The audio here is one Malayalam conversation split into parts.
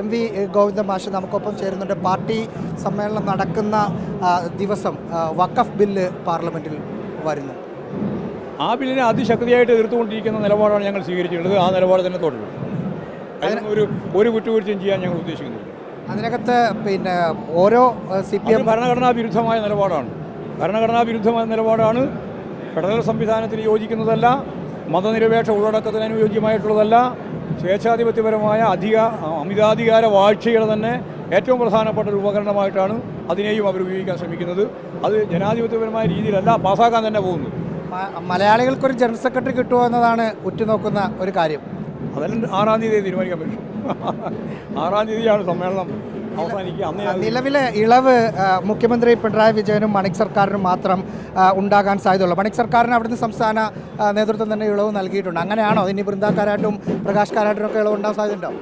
എം വി ഗോവിന്ദ മാഷ് നമുക്കൊപ്പം ചേരുന്നുണ്ട്. പാർട്ടി സമ്മേളനം നടക്കുന്ന ദിവസം വക്കഫ് വഖഫ് ബില്ല് പാർലമെന്റിൽ വരുന്നു. ആ ബില്ലിനെ അതിശക്തിയായിട്ട് എതിർത്തുകൊണ്ടിരിക്കുന്ന നിലപാടാണ് ഞങ്ങൾ സ്വീകരിച്ചിട്ടുള്ളത്. ആ നിലപാട് തന്നെ തുടരും. അതിന് ഒരു ഒരു വിട്ടുവീഴ്ചയും ചെയ്യാൻ ഞങ്ങൾ ഉദ്ദേശിക്കുന്നില്ല. അതിനകത്ത് പിന്നെ ഓരോ സി പി എം ഭരണഘടനാ വിരുദ്ധമായ നിലപാടാണ്. ഭരണഘടനാ വിരുദ്ധമായ നിലപാടാണ്. ഫെഡറൽ സംവിധാനത്തിന് യോജിക്കുന്നതല്ല. മതനിരപേക്ഷ ഉള്ളടക്കത്തിന് അനുയോജ്യമായിട്ടുള്ളതല്ല. സ്വേച്ഛാധിപത്യപരമായ അധിക അമിതാധികാര വാഴ്ചയുടെ തന്നെ ഏറ്റവും പ്രധാനപ്പെട്ട ഒരു ഉപകരണമായിട്ടാണ് അതിനെയും അവർ ഉപയോഗിക്കാൻ ശ്രമിക്കുന്നത്. അത് ജനാധിപത്യപരമായ രീതിയിലല്ല പാസാക്കാൻ തന്നെ പോകുന്നത്. മലയാളികൾക്കൊരു ജനറൽ സെക്രട്ടറി കിട്ടുമോ എന്നതാണ് ഉറ്റുനോക്കുന്ന ഒരു കാര്യം. അതെല്ലാം ആറാം തീയതി തീരുമാനിക്കാൻ പറ്റും. ആറാം തീയതിയാണ് സമ്മേളനം. നിലവിലെ ഇളവ് മുഖ്യമന്ത്രി പിണറായി വിജയനും മണിക് സർക്കാരിനും മാത്രം ഉണ്ടാകാൻ സാധ്യതയുള്ളൂ. മണിക് സർക്കാരിന് അവിടുന്ന് സംസ്ഥാന നേതൃത്വം തന്നെ ഇളവ് നൽകിയിട്ടുണ്ട്. അങ്ങനെയാണോ? ഇനി ബൃന്ദാക്കാരായിട്ടും പ്രകാശ് ഒക്കെ ഇളവ് ഉണ്ടാകാൻ സാധ്യതയുണ്ടോ?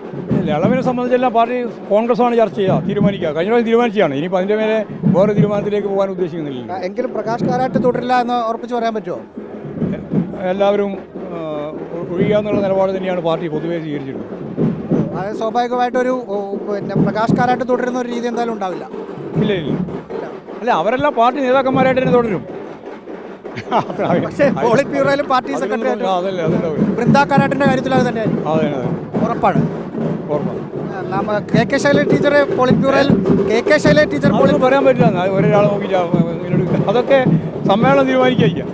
ഇളവിനെ സംബന്ധിച്ചെല്ലാം പാർട്ടി കോൺഗ്രസ്സാണ് ചർച്ച ചെയ്യുക തീരുമാനിക്കുക. കഴിഞ്ഞ പ്രാവശ്യം തീരുമാനിച്ചാണ് ഇനിയിപ്പോൾ അതിന്റെ മേലെ വേറെ തീരുമാനത്തിലേക്ക് പോകാൻ ഉദ്ദേശിക്കുന്നില്ല എങ്കിലും പ്രകാശ് കാരാട്ട് തുടരില്ല എന്ന് ഉറപ്പിച്ച് പറയാൻ പറ്റുമോ? എല്ലാവരും ഒഴിയാന്നുള്ള ഒഴിയുക എന്നുള്ള നിലപാട് തന്നെയാണ് പാർട്ടി പൊതുവേ സ്വീകരിച്ചിട്ടുള്ളത്. അത് സ്വാഭാവികമായിട്ടൊരു പിന്നെ പ്രകാശ്കാരായിട്ട് തുടരുന്ന ഒരു രീതി എന്തായാലും ഉണ്ടാവില്ല. ഇല്ല ഇല്ല. അല്ല അവരെല്ലാം പാർട്ടി നേതാക്കന്മാരായിട്ട് തന്നെ തുടരും. പക്ഷേ പോളിറ്റ് ബ്യൂറോയിലും പാർട്ടി സെക്രട്ടറി ബൃന്ദാ കാരാട്ടിന്റെ കാര്യത്തിൽ അത് തന്നെ ഉറപ്പാണ്. കെ കെ ശൈല ടീച്ചറെ പോളിറ്റ് ബ്യൂറോയിൽ കെ കെ ശൈല ടീച്ചർ പറയാൻ പറ്റില്ല ഒരാളെ നോക്കി അതൊക്കെ സമ്മേളനം തീരുമാനിക്കുക